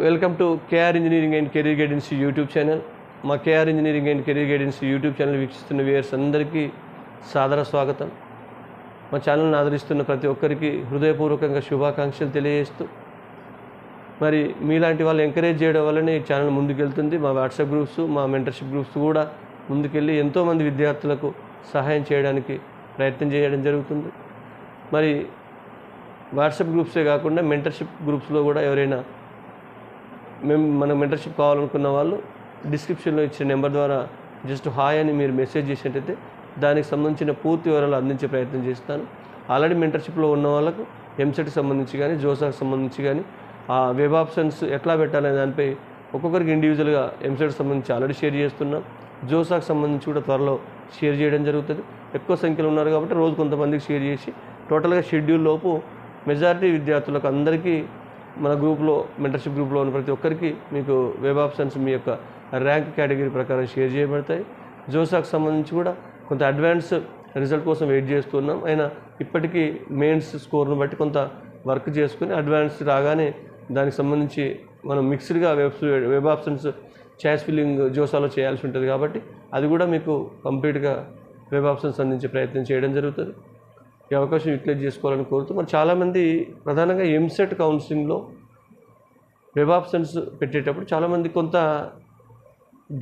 Welcome to KR engineering and career guidance YouTube channel. మా KR engineering and career guidance YouTube channel వీక్షిస్తున్న viewers అందరికీ సాదర స్వాగతం. మా ఛానల్ని ఆదరిస్తున్న ప్రతి ఒక్కరికి హృదయపూర్వకంగా శుభాకాంక్షలు తెలియజేస్తూ మరి మీలాంటి వాళ్ళు ఎంకరేజ్ చేయడం వల్లనే ఈ ఛానల్ ముందుకెళ్తుంది. మా వాట్సాప్ గ్రూప్స్ మా మెంటర్షిప్ గ్రూప్స్ కూడా ముందుకెళ్ళి ఎంతోమంది విద్యార్థులకు సహాయం చేయడానికి ప్రయత్నం చేయడం జరుగుతుంది. మరి వాట్సాప్ గ్రూప్సే కాకుండా మెంటర్షిప్ గ్రూప్స్లో కూడా ఎవరైనా మేము మనకు మెంటర్షిప్ కావాలనుకున్న వాళ్ళు డిస్క్రిప్షన్లో ఇచ్చిన నెంబర్ ద్వారా జస్ట్ హాయ్ అని మీరు మెసేజ్ చేసినట్టయితే దానికి సంబంధించిన పూర్తి వివరాలు అందించే ప్రయత్నం చేస్తాను. ఆల్రెడీ మెంటర్షిప్లో ఉన్న వాళ్ళకు ఎంసెట్కి సంబంధించి కానీ జోసాకి సంబంధించి కానీ ఆ వెబ్ ఆప్షన్స్ ఎట్లా పెట్టాలనే దానిపై ఒక్కొక్కరికి ఇండివిజువల్గా ఎంసెట్కి సంబంధించి ఆల్రెడీ షేర్ చేస్తున్నాం. జోసాకి సంబంధించి కూడా త్వరలో షేర్ చేయడం జరుగుతుంది. ఎక్కువ సంఖ్యలో ఉన్నారు కాబట్టి రోజు కొంతమందికి షేర్ చేసి టోటల్గా షెడ్యూల్ లోపు మెజారిటీ విద్యార్థులకు అందరికీ మన గ్రూప్లో మెంటర్షిప్ గ్రూప్లో ఉన్న ప్రతి ఒక్కరికి మీకు వెబ్ ఆప్షన్స్ మీ యొక్క ర్యాంక్ కేటగిరీ ప్రకారం షేర్ చేయబడతాయి. జోసాకు సంబంధించి కూడా కొంత అడ్వాన్స్ రిజల్ట్ కోసం వెయిట్ చేస్తున్నాం. అయినా ఇప్పటికీ మెయిన్స్ స్కోర్ను బట్టి కొంత వర్క్ చేసుకుని అడ్వాన్స్ రాగానే దానికి సంబంధించి మనం మిక్స్డ్గా web web options choice filling జోసాలో చేయాల్సి ఉంటుంది కాబట్టి అది కూడా మీకు కంప్లీట్గా వెబ్ ఆప్షన్స్ అందించే ప్రయత్నం చేయడం జరుగుతుంది. ఈ అవకాశం యూటిలైజ్ చేసుకోవాలని కోరుతూ మరి చాలామంది ప్రధానంగా ఎంసెట్ కౌన్సిలింగ్లో వెబ్ ఆప్షన్స్ పెట్టేటప్పుడు చాలామంది కొంత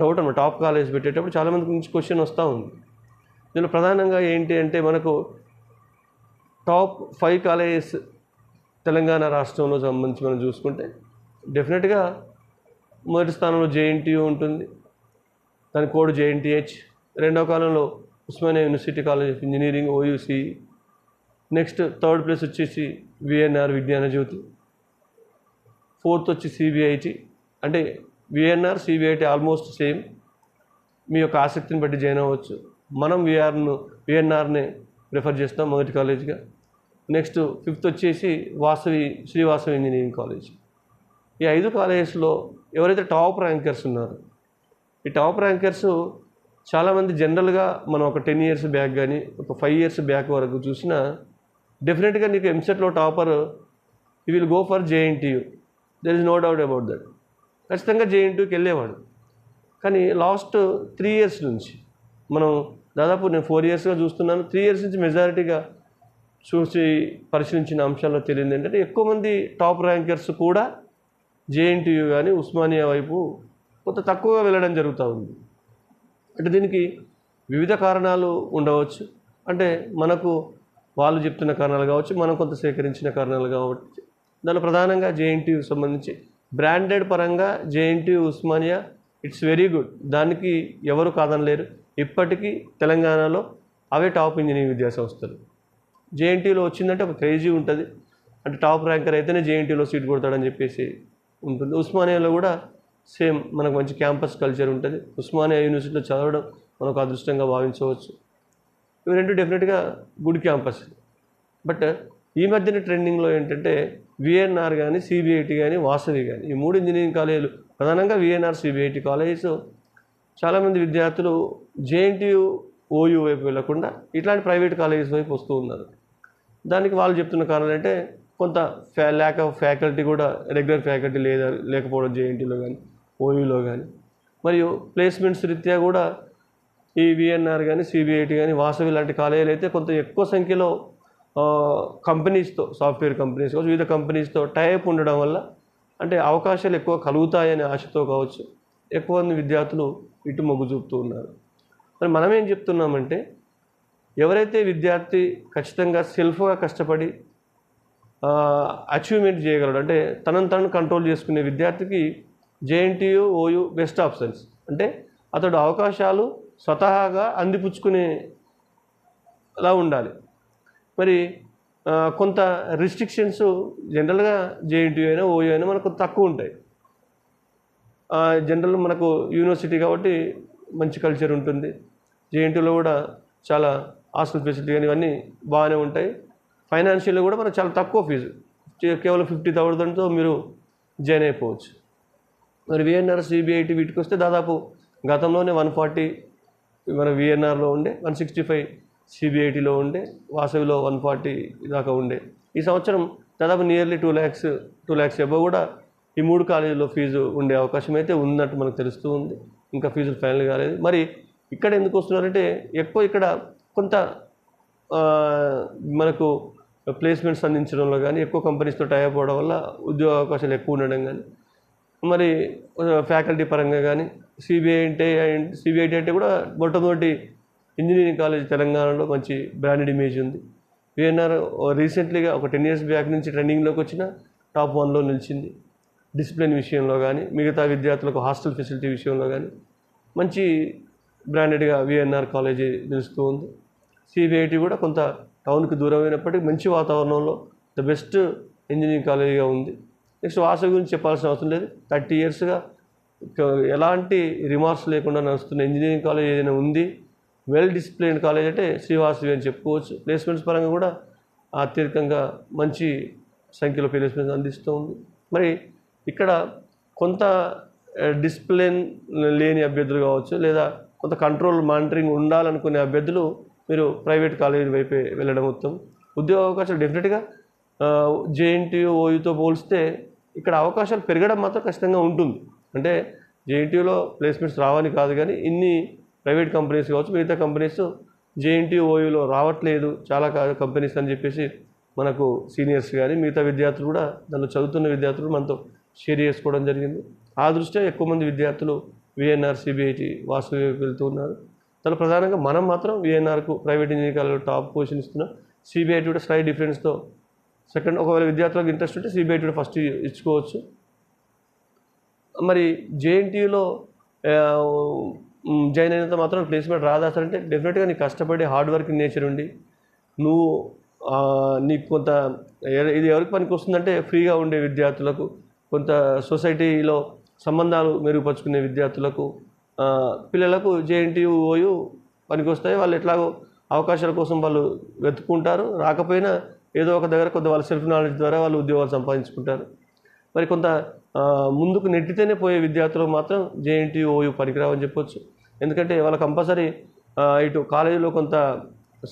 డౌట్ అనమాట టాప్ కాలేజ్ పెట్టేటప్పుడు చాలామంది నుంచి క్వశ్చన్ వస్తూ ఉంది. దీనిలో ప్రధానంగా ఏంటి అంటే మనకు టాప్ ఫైవ్ కాలేజెస్ తెలంగాణ రాష్ట్రంలో సంబంధించి మనం చూసుకుంటే డెఫినెట్గా మొదటి స్థానంలో జేఎన్టీయూ ఉంటుంది. దాని కోడ్ జేఎన్టీహెచ్. రెండవ కాలంలో Osmania university college of engineering OUC next third place వచ్చేసి విఎన్ఆర్ విజ్ఞాన జ్యోతి. ఫోర్త్ వచ్చి సిబిఐటి. అంటే విఎన్ఆర్ సిబిఐటి ఆల్మోస్ట్ సేమ్. మీ యొక్క ఆసక్తిని బట్టి జాయిన్ అవ్వచ్చు. మనం విఆర్ను విఎన్ఆర్నే ప్రిఫర్ చేస్తాం మొదటి కాలేజ్గా. నెక్స్ట్ ఫిఫ్త్ వచ్చేసి వాసవి శ్రీవాసవి ఇంజనీరింగ్ కాలేజ్. ఈ ఐదు కాలేజెస్లో ఎవరైతే టాప్ ర్యాంకర్స్ ఉన్నారో ఈ టాప్ ర్యాంకర్స్ చాలామంది జనరల్గా మనం ఒక టెన్ ఇయర్స్ బ్యాక్ కానీ ఒక ఫైవ్ ఇయర్స్ బ్యాక్ వరకు చూసినా డెఫినెట్గా నీకు ఎంసెట్లో topper you will go for JNTU there is no doubt about that ఖచ్చితంగా జేఎన్టీయూకి వెళ్ళేవాడు. కానీ లాస్ట్ త్రీ ఇయర్స్ నుంచి మనం దాదాపు నేను ఫోర్ ఇయర్స్గా చూస్తున్నాను. త్రీ ఇయర్స్ నుంచి మెజారిటీగా చూసి పరిశీలించిన అంశాల్లో తెలియదు ఏంటంటే ఎక్కువ మంది టాప్ ర్యాంకర్స్ కూడా జేఎన్టీయూ కానీ ఉస్మానియా వైపు కొంత తక్కువగా వెళ్ళడం జరుగుతూ ఉంది. అంటే దీనికి వివిధ కారణాలు ఉండవచ్చు. అంటే మనకు వాళ్ళు చెప్తున్న కారణాలు కావచ్చు మనం కొంత సేకరించిన కారణాలు కావచ్చు. దానిలో ప్రధానంగా జేఎన్టీయూ సంబంధించి బ్రాండెడ్ పరంగా JNTU Osmania it's very good దానికి ఎవరు కాదనలేరు. ఇప్పటికీ తెలంగాణలో అవే టాప్ ఇంజనీరింగ్ విద్యా సంస్థలు జేఎన్టీయూలో వచ్చిందంటే ఒక క్రేజీ ఉంటుంది. అంటే టాప్ ర్యాంకర్ అయితేనే జేఎన్టీయూలో సీట్ కొడతాడని చెప్పేసి ఉంటుంది. ఉస్మానియాలో కూడా సేమ్ మనకు మంచి క్యాంపస్ కల్చర్ ఉంటుంది. ఉస్మానియా యూనివర్సిటీలో చదవడం మనకు అదృష్టంగా భావించవచ్చు. ఇవి రెండు డెఫినెట్గా గుడ్ క్యాంపస్ బట్ ఈ మధ్యన ట్రెండింగ్లో ఏంటంటే విఎన్ఆర్ కానీ సిబిఐటి కానీ వాసవి కానీ ఈ మూడు ఇంజనీరింగ్ కాలేజీలు ప్రధానంగా విఎన్ఆర్ సిబిఐటి కాలేజెస్ చాలామంది విద్యార్థులు జేఎన్టీయూ ఓయూ వైపు వెళ్ళకుండా ఇట్లాంటి ప్రైవేట్ కాలేజెస్ వైపు వస్తూ ఉన్నారు. దానికి వాళ్ళు చెప్తున్న కారణం అంటే కొంత ఫ్యా ల్యాక్ ఆఫ్ ఫ్యాకల్టీ కూడా రెగ్యులర్ ఫ్యాకల్టీ లేదా లేకపోవడం జేఎన్టీలో కానీ ఓయూలో కానీ మరియు ప్లేస్మెంట్స్ రీత్యా కూడా ఈ విఎన్ఆర్ కానీ సిబిఐటి కానీ వాసవి లాంటి కాలేజీలు అయితే కొంత ఎక్కువ సంఖ్యలో కంపెనీస్తో సాఫ్ట్వేర్ కంపెనీస్ కావచ్చు వివిధ కంపెనీస్తో టైప్ ఉండడం వల్ల అంటే అవకాశాలు ఎక్కువ కలుగుతాయనే ఆశతో కావచ్చు ఎక్కువ మంది విద్యార్థులు ఇటు మొగ్గు చూపుతూ ఉన్నారు. మరి మనం ఏం చెప్తున్నామంటే ఎవరైతే విద్యార్థి ఖచ్చితంగా సెల్ఫ్గా కష్టపడి అచీవ్మెంట్ చేయగలడు అంటే తనను తను కంట్రోల్ చేసుకునే విద్యార్థికి జేఎన్టీయూ ఓయూ బెస్ట్ ఆప్షన్స్ అంటే అతడు అవకాశాలు స్వతహాగా అందిపుచ్చుకునేలా ఉండాలి. మరి కొంత రిస్ట్రిక్షన్స్ జనరల్గా జేఎన్టీ అయినా ఓయూ అయినా మనకు తక్కువ ఉంటాయి. జనరల్ మనకు యూనివర్సిటీ కాబట్టి మంచి కల్చర్ ఉంటుంది. జేఎన్టీలో కూడా చాలా హాస్టల్ ఫెసిలిటీ కానీ ఇవన్నీ బాగానే ఉంటాయి. ఫైనాన్షియల్గా కూడా మనకు చాలా తక్కువ ఫీజు. కేవలం ఫిఫ్టీ థౌజండ్తో మీరు జాయిన్ అయిపోవచ్చు. మరి విఎన్ఆర్ సిబిఐటి వీటికి వస్తే దాదాపు గతంలోనే వన్ ఫార్టీ మన విఎన్ఆర్లో ఉండే వన్ సిక్స్టీ ఫైవ్ సిబిఐటిలో ఉండే వాసవిలో వన్ ఫార్టీ దాకా ఉండే. ఈ సంవత్సరం దాదాపు nearly two lakhs two lakhs above కూడా ఈ మూడు కాలేజీలో ఫీజు ఉండే అవకాశం అయితే ఉన్నట్టు మనకు తెలుస్తూ ఉంది. ఇంకా ఫీజులు ఫైనల్ కాలేదు. మరి ఇక్కడ ఎందుకు వస్తున్నారంటే ఎక్కువ ఇక్కడ కొంత మనకు ప్లేస్మెంట్స్ అందించడంలో కానీ ఎక్కువ కంపెనీస్తో టైప్ అవ్వడం వల్ల ఉద్యోగ అవకాశాలు ఎక్కువ ఉండడం కానీ మరి ఫ్యాకల్టీ పరంగా కానీ సిబిఐ అంటే సిబిఐటి అంటే కూడా మొట్టమొదటి ఇంజనీరింగ్ కాలేజ్ తెలంగాణలో మంచి బ్రాండెడ్ ఇమేజ్ ఉంది. విఎన్ఆర్ రీసెంట్లీగా ఒక టెన్ ఇయర్స్ బ్యాక్ నుంచి ట్రెండింగ్లోకి వచ్చిన టాప్ వన్లో నిలిచింది. డిసిప్లిన్ విషయంలో కానీ మిగతా విద్యార్థులకు హాస్టల్ ఫెసిలిటీ విషయంలో కానీ మంచి బ్రాండెడ్గా విఎన్ఆర్ కాలేజీ నిలుస్తూ ఉంది. సిబిఐటి కూడా కొంత టౌన్కి దూరమైనప్పటికీ మంచి వాతావరణంలో ద బెస్ట్ ఇంజనీరింగ్ కాలేజీగా ఉంది. నెక్స్ట్ వాసవి గురించి చెప్పాల్సిన అవసరం లేదు. థర్టీ ఇయర్స్గా ఎలాంటి రిమార్క్స్ లేకుండా నడుస్తున్న ఇంజనీరింగ్ కాలేజ్ ఏదైనా ఉంది వెల్ డిసిప్లైన్ కాలేజ్ అంటే శ్రీవాసవి అని చెప్పుకోవచ్చు. ప్లేస్మెంట్స్ పరంగా కూడా అత్యధికంగా మంచి సంఖ్యలో ప్లేస్మెంట్స్ అందిస్తూ ఉంది. మరి ఇక్కడ కొంత డిసిప్లిన్ లేని అభ్యర్థులు కావచ్చు లేదా కొంత కంట్రోల్ మానిటరింగ్ ఉండాలనుకునే అభ్యర్థులు మీరు ప్రైవేట్ కాలేజీ వైపే వెళ్ళడం ఉత్తమం. ఉద్యోగ అవకాశాలు డెఫినెట్గా జేఎన్టీయూ ఓయూతో పోలిస్తే ఇక్కడ అవకాశాలు పెరగడం మాత్రం ఖచ్చితంగా ఉంటుంది. అంటే జేఎన్టీయూలో ప్లేస్మెంట్స్ రావని కాదు కానీ ఇన్ని ప్రైవేట్ కంపెనీస్ కావచ్చు మిగతా కంపెనీస్ జేఎన్టీయూ ఓయూలో రావట్లేదు చాలా కంపెనీస్ అని చెప్పేసి మనకు సీనియర్స్ కానీ మిగతా విద్యార్థులు కూడా దానిలో చదువుతున్న విద్యార్థులు మనతో షేర్ చేసుకోవడం జరిగింది. ఆ దృష్ట్యా ఎక్కువ మంది విద్యార్థులు విఎన్ఆర్ సిబిఐటి వాసవి వెళ్తూ ఉన్నారు. దానిలో ప్రధానంగా మనం మాత్రం విఎన్ఆర్కు ప్రైవేట్ ఇంజనీరింగ్ కాలేజీలో టాప్ పొజిషన్ ఇస్తున్నాం. సిబిఐటి కూడా స్లైడ్ డిఫరెన్స్తో సెకండ్ ఒకవేళ విద్యార్థులకు ఇంట్రెస్ట్ ఉంటే సిబిఐటి కూడా ఫస్ట్ ఇచ్చుకోవచ్చు. మరి జేఎన్టీయూలో జాయిన్ అయినంత మాత్రం ప్లేస్మెంట్ రాదా సార్ అంటే డెఫినెట్గా నీకు కష్టపడి హార్డ్ వర్కింగ్ నేచర్ ఉండి నువ్వు నీకు కొంత ఇది ఎవరికి పనికి వస్తుందంటే ఫ్రీగా ఉండే విద్యార్థులకు కొంత సొసైటీలో సంబంధాలు మెరుగుపరుచుకునే విద్యార్థులకు పిల్లలకు జేఎన్టీయూ ఓయూ పనికి వస్తాయి వాళ్ళు ఎట్లాగో అవకాశాల కోసం వాళ్ళు వెతుక్కుంటారు. రాకపోయినా ఏదో ఒక దగ్గర కొంత వాళ్ళ సెల్ఫ్ నాలెడ్జ్ ద్వారా వాళ్ళు ఉద్యోగాలు సంపాదించుకుంటారు. మరి కొంత ముందుకు నెట్టితేనే పోయే విద్యార్థులు మాత్రం జేఎన్టీ ఓయూ పనికిరావని చెప్పొచ్చు. ఎందుకంటే వాళ్ళ కంపల్సరీ ఇటు కాలేజీలో కొంత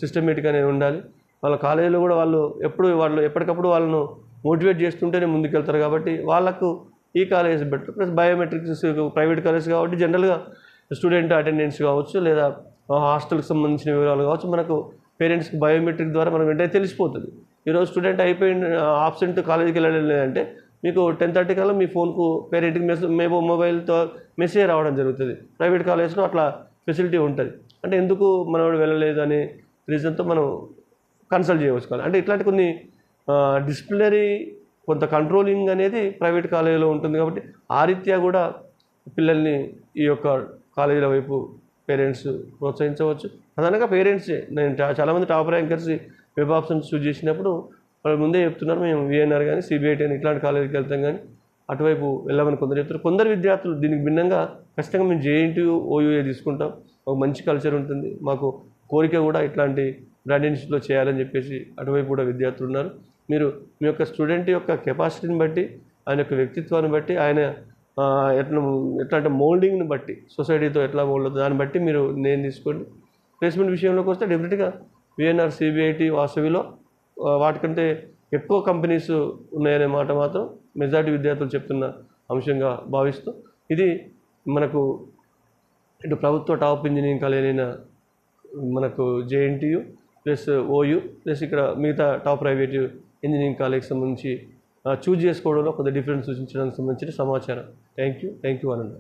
సిస్టమేటిక్ అనేది ఉండాలి. వాళ్ళ కాలేజీలో కూడా వాళ్ళు ఎప్పుడు వాళ్ళు ఎప్పటికప్పుడు వాళ్ళను మోటివేట్ చేస్తుంటేనే ముందుకెళ్తారు కాబట్టి వాళ్ళకు ఈ college better. Plus biometrics private college కాబట్టి జనరల్గా స్టూడెంట్ అటెండెన్స్ కావచ్చు లేదా హాస్టల్కి సంబంధించిన వివరాలు కావచ్చు. మనకు పేరెంట్స్కి బయోమెట్రిక్ ద్వారా మనం వెంటనే తెలిసిపోతుంది. ఈరోజు స్టూడెంట్ అయిపోయిన ఆబ్సెంట్ కాలేజీకి వెళ్ళడం లేదంటే మీకు టెన్ థర్టీ కల్లా మీ ఫోన్కు పేరెంట్కి మెసేజ్ మేము మొబైల్తో మెసేజ్ రావడం జరుగుతుంది. ప్రైవేట్ కాలేజ్లో అట్లా ఫెసిలిటీ ఉంటుంది. అంటే ఎందుకు మనవాడు వెళ్ళలేదు అనే రీజన్తో మనం కన్సల్ట్ చేయవచ్చు అంటే ఇట్లాంటి కొన్ని డిసిప్లినరీ కొంత కంట్రోలింగ్ అనేది ప్రైవేట్ కాలేజీలో ఉంటుంది కాబట్టి ఆ రీత్యా కూడా పిల్లల్ని ఈ యొక్క కాలేజీల వైపు పేరెంట్స్ ప్రోత్సహించవచ్చు. ప్రధానంగా పేరెంట్స్. నేను చాలామంది top rankers web options choose చేసినప్పుడు వాళ్ళు ముందే చెప్తున్నారు మేము విఎన్ఆర్ కానీ సిబిఐటి అని ఇట్లాంటి కాలేజీకి వెళ్తాం కానీ అటువైపు వెళ్ళమని కొందరు చెప్తారు. కొందరు విద్యార్థులు దీనికి భిన్నంగా ఖచ్చితంగా మేము జేఎన్టీ ఓయూఏ తీసుకుంటాం. ఒక మంచి కల్చర్ ఉంటుంది. మాకు కోరిక కూడా ఇట్లాంటి బ్రాండ్ ఇన్స్టిట్యూట్లో చేయాలని చెప్పేసి అటువైపు కూడా విద్యార్థులు ఉన్నారు. మీరు మీ యొక్క స్టూడెంట్ యొక్క కెపాసిటీని బట్టి ఆయన యొక్క వ్యక్తిత్వాన్ని బట్టి ఆయన ఎట్లా ఎట్లా ఎట్లాంటి మోల్డింగ్ని బట్టి సొసైటీతో ఎట్లా మోల్డ్ దాన్ని బట్టి మీరు నేను తీసుకోండి. ప్లేస్మెంట్ విషయంలోకి వస్తే డెఫినెట్గా విఎన్ఆర్ సిబిఐటి వాసవిలో వాటికంటే ఎక్కువ కంపెనీస్ ఉన్నాయనే మాట మాత్రం మెజార్టీ విద్యార్థులు చెప్తున్న అంశంగా భావిస్తూ ఇది మనకు ఇటు ప్రభుత్వ టాప్ ఇంజనీరింగ్ కాలేజ్ అయిన మనకు జేఎన్టీయు ప్లస్ ఓయూ ప్లస్ ఇక్కడ మిగతా టాప్ ప్రైవేట్ ఇంజనీరింగ్ కాలేజ్కి సంబంధించి చూజ్ చేసుకోవడంలో కొంత డిఫరెన్స్ సూచించడానికి సంబంధించిన సమాచారం. Thank you. థ్యాంక్ యూ అనండి